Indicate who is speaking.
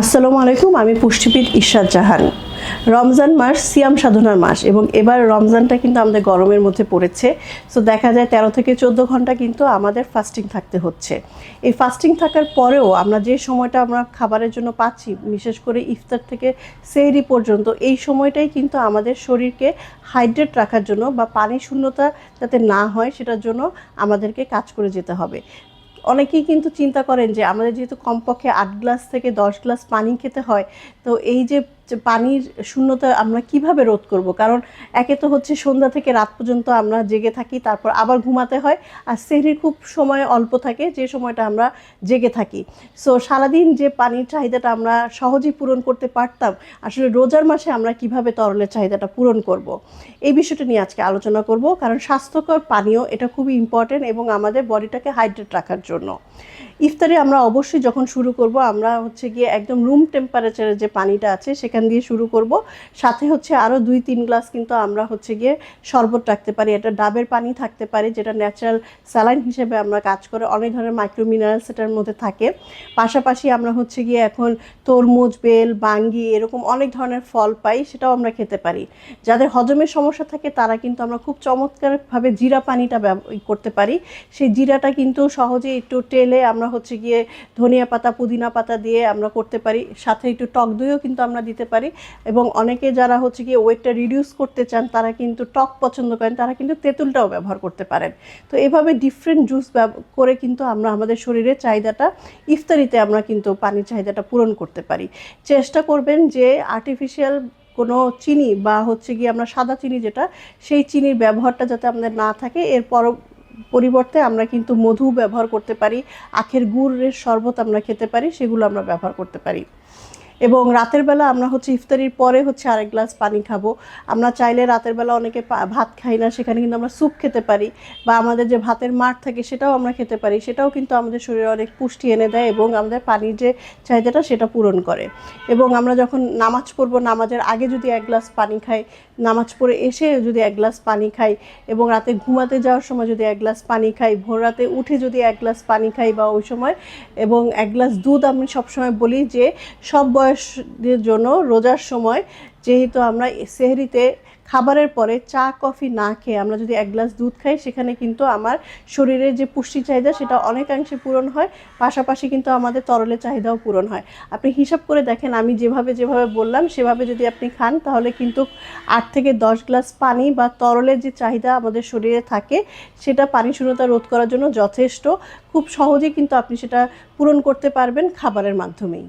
Speaker 1: আসসালামু আলাইকুম, আমি পুষ্টিবিদ ইশরাত জাহান। রমজান মাস সিয়াম সাধনার মাস এবং এবার রমজানটা কিন্তু আমাদের গরমের মধ্যে পড়েছে। সো দেখা যায় তেরো থেকে চোদ্দ ঘণ্টা কিন্তু আমাদের ফাস্টিং থাকতে হচ্ছে। এই ফাস্টিং থাকার পরেও আমরা যে সময়টা আমরা খাবারের জন্য পাচ্ছি, বিশেষ করে ইফতার থেকে সেহরি পর্যন্ত, এই সময়টাই কিন্তু আমাদের শরীরকে হাইড্রেট রাখার জন্য বা পানি শূন্যতা যাতে না হয়, সেটার জন্য আমাদেরকে কাজ করে যেতে হবে। অনেকেই কিন্তু চিন্তা করেন যে আমাদের যেহেতু কমপক্ষে আট গ্লাস থেকে দশ গ্লাস পানি খেতে হয়, তো এই যে যে পানির শূন্যতা আমরা কীভাবে রোধ করব? কারণ একে তো হচ্ছে সন্ধ্যা থেকে রাত পর্যন্ত আমরা জেগে থাকি, তারপর আবার ঘুমাতে হয় আর সেহরির খুব সময় অল্প থাকে, যে সময়টা আমরা জেগে থাকি। সো সারাদিন যে পানির চাহিদাটা আমরা সহজেই পূরণ করতে পারতাম, আসলে রোজার মাসে আমরা কীভাবে তরলের চাহিদাটা পূরণ করব। এই বিষয়টা নিয়ে আজকে আলোচনা করব, কারণ স্বাস্থ্যকর পানীয় এটা খুবই ইম্পর্টেন্ট এবং আমাদের বডিটাকে হাইড্রেট রাখার জন্য। ইফতারে আমরা অবশ্যই যখন শুরু করব, আমরা হচ্ছে গিয়ে একদম রুম টেম্পারেচারের যে পানিটা আছে, সেখান দিয়ে শুরু করব। সাথে হচ্ছে আরও দুই, তিন গ্লাস কিন্তু আমরা হচ্ছে গিয়ে শরবত রাখতে পারি। এটা ডাবের পানি থাকতে পারে, যেটা ন্যাচারাল স্যালাইন হিসেবে আমরা কাজ করে অনেক ধরনের মাইক্রো মিনারেলস সেটার মধ্যে থাকে। পাশাপাশি আমরা হচ্ছে গিয়ে এখন তরমুজ, বেল, বাঙ্গি এরকম অনেক ধরনের ফল পাই, সেটাও আমরা খেতে পারি। যাদের হজমের সমস্যা থাকে, তারা কিন্তু আমরা খুব চমৎকারভাবে জিরা পানিটা করতে পারি। সেই জিরাটা কিন্তু সহজে একটু টেলে আমরা হচ্ছে গিয়ে ধনিয়া পাতা, পুদিনা পাতা দিয়ে আমরা করতে পারি। সাথে একটু টক দইও কিন্তু আমরা দিতে পারি। এবং অনেকে যারা হচ্ছে গিয়ে ওয়েটটা রিডিউস করতে চান, তারা কিন্তু টক পছন্দ করেন, তারা কিন্তু তেঁতুলটাও ব্যবহার করতে পারেন। তো এভাবে ডিফারেন্ট জুস করে কিন্তু আমরা আমাদের শরীরের চাহিদাটা, ইফতারিতে আমরা কিন্তু পানির চাহিদাটা পূরণ করতে পারি। চেষ্টা করবেন যে আর্টিফিশিয়াল কোনো চিনি বা হচ্ছে গিয়ে আমরা সাদা চিনি যেটা, সেই চিনির ব্যবহারটা যাতে আমাদের না থাকে। এর পর পরিবর্তে আমরা কিন্তু মধু ব্যবহার করতে পারি, আখের গুড়ের শরবত আমরা খেতে পারি, সেগুলো আমরা ব্যবহার করতে পারি। এবং রাতের বেলা আমরা হচ্ছে ইফতারির পরে হচ্ছে আরেক গ্লাস পানি খাব। আমরা চাইলে রাতের বেলা অনেকে ভাত খাই না, সেখানে কিন্তু আমরা স্যুপ খেতে পারি বা আমাদের যে ভাতের মাঠ থাকে সেটাও আমরা খেতে পারি। সেটাও কিন্তু আমাদের শরীরে অনেক পুষ্টি এনে দেয় এবং আমাদের পানির যে চাহিদাটা সেটা পূরণ করে। এবং আমরা যখন নামাজ পড়ব, নামাজের আগে যদি এক গ্লাস পানি খাই, নামাজ পড়ে এসে যদি এক গ্লাস পানি খাই এবং রাতে ঘুমাতে যাওয়ার সময় যদি এক গ্লাস পানি খাই, ভোর রাতে উঠে যদি এক গ্লাস পানি খাই বা ওই সময় এবং এক গ্লাস দুধ আমি সবসময় বলি যে, সব বয়সদের জন্য রোজার সময়, যেহেতু আমরা সেহরিতে খাবারের পরে চা, কফি না খেয়ে আমরা যদি এক গ্লাস দুধ খাই, সেখানে কিন্তু আমার শরীরের যে পুষ্টি চাহিদা সেটা অনেকাংশে পূরণ হয়। পাশাপাশি কিন্তু আমাদের তরলের চাহিদাও পূরণ হয়। আপনি হিসাব করে দেখেন, আমি যেভাবে যেভাবে বললাম, সেভাবে যদি আপনি খান, তাহলে কিন্তু আট থেকে দশ গ্লাস পানি বা তরলের যে চাহিদা আমাদের শরীরে থাকে, সেটা পানি শূন্যতা রোধ করার জন্য যথেষ্ট। খুব সহজেই কিন্তু আপনি সেটা পূরণ করতে পারবেন খাবারের মাধ্যমেই।